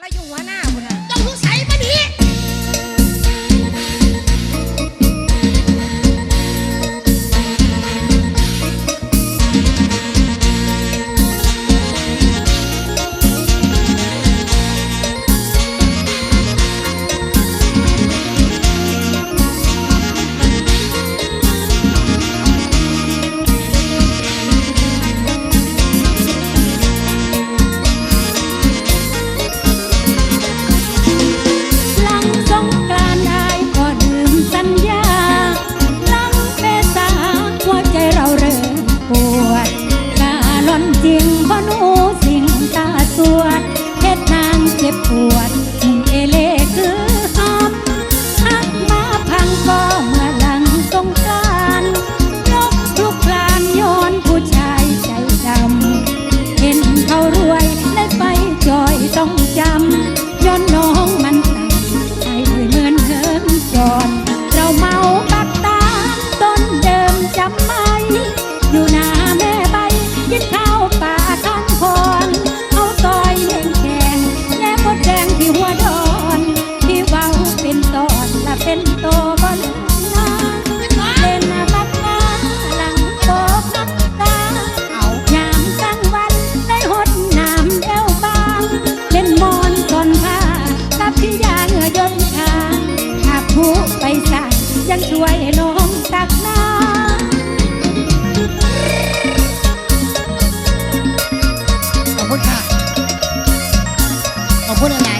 แล้วอยู่หัวหน้าคุณ put on that